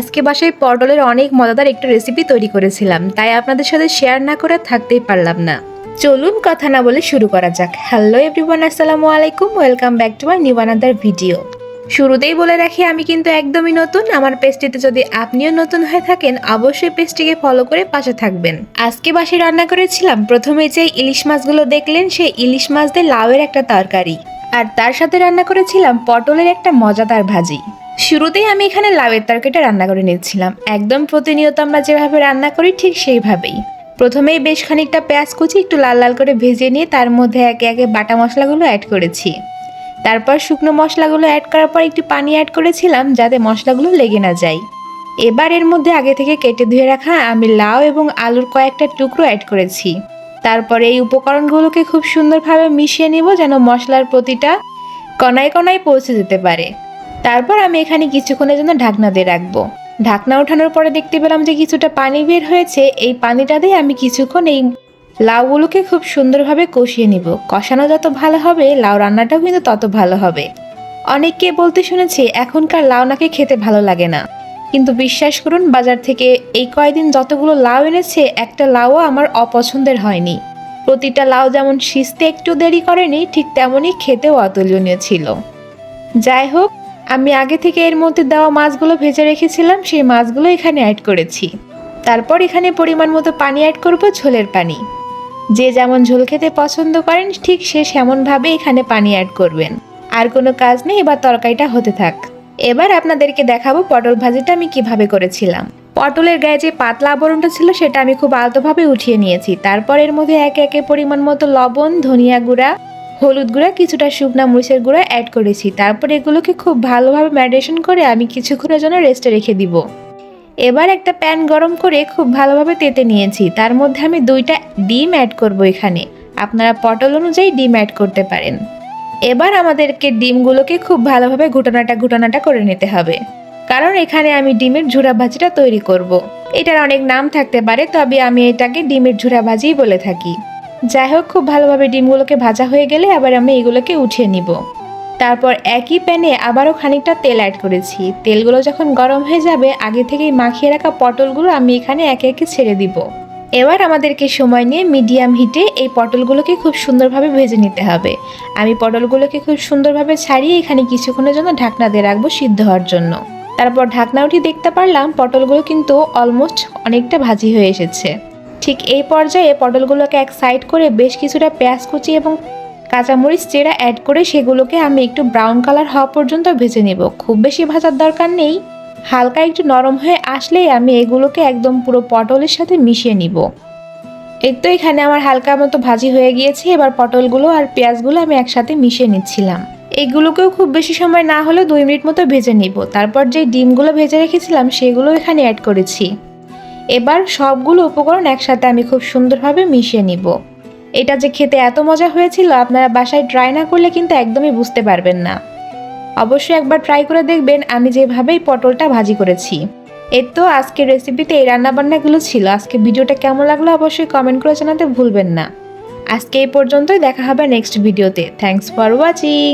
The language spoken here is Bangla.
আজকে বাসায় পটলের অনেক মজাদার একটা রেসিপি তৈরি করেছিলাম, তাই আপনাদের সাথে শেয়ার না করে থাকতেই পারলাম না। চলুন কথা না বলে শুরু করা যাক। হ্যালো এভরিওয়ান আসসালামু আলাইকুম welcome back to my new another video শুরুতেই বলে রাখি, আমি কিন্তু একদমই নতুন। আমার পেজটিতে যদি আপনিও নতুন হয়ে থাকেন, অবশ্যই পেজটিকে ফলো করে পাশে থাকবেন। আজকে বাসে রান্না করেছিলাম, প্রথমে যে ইলিশ মাছগুলো দেখলেন, সেই ইলিশ মাছ দিয়ে লাউয়ের একটা তরকারি। আর তার সাথে রান্না করেছিলাম পটলের একটা মজাদার ভাজি। শুরুতেই আমি এখানে লাউয়ের তরকারিটা রান্না করে নিচ্ছিলাম একদম প্রতিনিয়ত আমরা যেভাবে রান্না করি ঠিক সেইভাবেই। প্রথমেই বেশ খানিকটা পেঁয়াজ কুচি একটু লাল লাল করে ভেজে নিয়ে তার মধ্যে একে একে বাটা মশলাগুলো অ্যাড করেছি। তারপর শুকনো মশলাগুলো অ্যাড করার পর একটু পানি অ্যাড করেছিলাম যাতে মশলাগুলো লেগে না যায়। এবার এর মধ্যে আগে থেকে কেটে ধুয়ে রাখা আমি লাউ এবং আলুর কয়েকটা টুকরো অ্যাড করেছি। তারপরে এই উপকরণগুলোকে খুব সুন্দরভাবে মিশিয়ে নিব যেন মশলার প্রতিটা কণায় কণায় পৌঁছে যেতে পারে। তারপর আমি এখানে কিছুক্ষণের জন্য ঢাকনা দিয়ে রাখব। ঢাকনা ওঠানোর পরে দেখতে পেলাম যে কিছুটা পানি বের হয়েছে। এই পানিটা দিয়ে আমি কিছুক্ষণ এই লাউগুলোকে খুব সুন্দরভাবে কষিয়ে নিব। কষানো যত ভালো হবে, লাউ রান্নাটাও কিন্তু তত ভালো হবে। অনেককে বলতে শুনেছি, এখনকার লাউ নাকি খেতে ভালো লাগে না। কিন্তু বিশ্বাস করুন, বাজার থেকে এই কয়দিন যতগুলো লাউ এনেছে, একটা লাউও আমার অপছন্দের হয়নি। প্রতিটা লাউ যেমন সিজতে একটু দেরি করেনি, ঠিক তেমনই খেতেও অতুলনীয় ছিল। যাই হোক, আমি আগে থেকে এর মধ্যে দেওয়া মাছগুলো ভেজে রেখেছিলাম, সেই মাছগুলো এখানে অ্যাড করেছি। তারপর এখানে পরিমাণ মতো পানি অ্যাড করব ঝোলের পানি। যে যেমন ঝোল খেতে পছন্দ করেন, ঠিক সে সেমনভাবে এখানে পানি অ্যাড করবেন। আর কোনো কাজ নেই, এবার তরকারিটা হতে থাক। এবার আপনাদেরকে দেখাবো পটল ভাজিটা আমি কীভাবে করেছিলাম। পটলের গায়ে যে পাতলা আবরণটা ছিল সেটা আমি খুব আলতোভাবে উঠিয়ে নিয়েছি। তারপর এর মধ্যে একে একে পরিমাণ মতো লবণ, ধনিয়া গুঁড়া, হলুদ গুঁড়া, কিছুটা শুকনা মরিচের গুঁড়া অ্যাড করেছি। তারপর এগুলোকে খুব ভালোভাবে ম্যারিনেশন করে আমি কিছুক্ষণের জন্য রেস্টে রেখে দিব। এবার একটা প্যান গরম করে খুব ভালোভাবে তেতে নিয়েছি। তার মধ্যে আমি দুইটা ডিম অ্যাড করব এখানে। আপনারা পটল অনুযায়ী ডিম অ্যাড করতে পারেন। এবার আমাদেরকে ডিমগুলোকে খুব ভালোভাবে ঘুটানাটা ঘুটানাটা করে নিতে হবে। কারণ এখানে আমি ডিমের ঝুরা ভাজিটা তৈরি করব। এটার অনেক নাম থাকতে পারে, তবে আমি এটাকে ডিমের ঝুরা ভাজিই বলে থাকি। যাই হোক, খুব ভালোভাবে ডিমগুলোকে ভাজা হয়ে গেলে আবার আমি এগুলোকে উঠিয়ে নিব। তারপর একই প্যানে আবারও খানিকটা তেল অ্যাড করেছি। তেলগুলো যখন গরম হয়ে যাবে, আগে থেকেই মাখিয়ে রাখা পটলগুলো আমি এখানে একে একে ছেড়ে দিব। এবার আমাদেরকে সময় নিয়ে মিডিয়াম হিটে এই পটলগুলোকে খুব সুন্দরভাবে ভেজে নিতে হবে। আমি পটলগুলোকে খুব সুন্দরভাবে ছাড়িয়ে এখানে কিছুক্ষণের জন্য ঢাকনা দিয়ে রাখব সিদ্ধ হওয়ার জন্য। তারপর ঢাকনা উঠিয়ে দেখতে পারলাম পটলগুলো কিন্তু অলমোস্ট অনেকটা ভাজি হয়ে এসেছে। ঠিক এই পর্যায়ে পটলগুলোকে এক সাইড করে বেশ কিছুটা পেঁয়াজ কুচি এবং কাঁচামরিচ চেরা অ্যাড করে সেগুলোকে আমি একটু ব্রাউন কালার হওয়া পর্যন্ত ভেজে নেব। খুব বেশি ভাজার দরকার নেই। হালকা একটু নরম হয়ে আসলেই আমি এগুলোকে একদম পুরো পটলের সাথে মিশিয়ে নিব। এই তো এখানে আমার হালকা মতো ভাজি হয়ে গিয়েছে, এবার পটলগুলো আর পেঁয়াজগুলো আমি একসাথে মিশিয়ে নিচ্ছিলাম। এগুলোকেও খুব বেশি সময় না হলেও দুই মিনিট মতো ভেজে নিব। তারপর যে ডিমগুলো ভেজে রেখেছিলাম, সেগুলো এখানে অ্যাড করেছি। এবার সবগুলো উপকরণ একসাথে আমি খুব সুন্দরভাবে মিশিয়ে নিব। এটা যে খেতে এত মজা হয়েছিল, আপনারা বাসায় ট্রাই না করলে কিন্তু একদমই বুঝতে পারবেন না। অবশ্যই একবার ট্রাই করে দেখবেন, আমি যেভাবেই পটলটা ভাজি করেছি। এর তো আজকের রেসিপিতে এই রান্নাবান্নাগুলো ছিল। আজকে ভিডিওটা কেমন লাগল অবশ্যই কমেন্ট করে জানাতে ভুলবেন না। আজকে এই পর্যন্তই, দেখা হবে নেক্সট ভিডিওতে থ্যাংকস ফর ওয়াচিং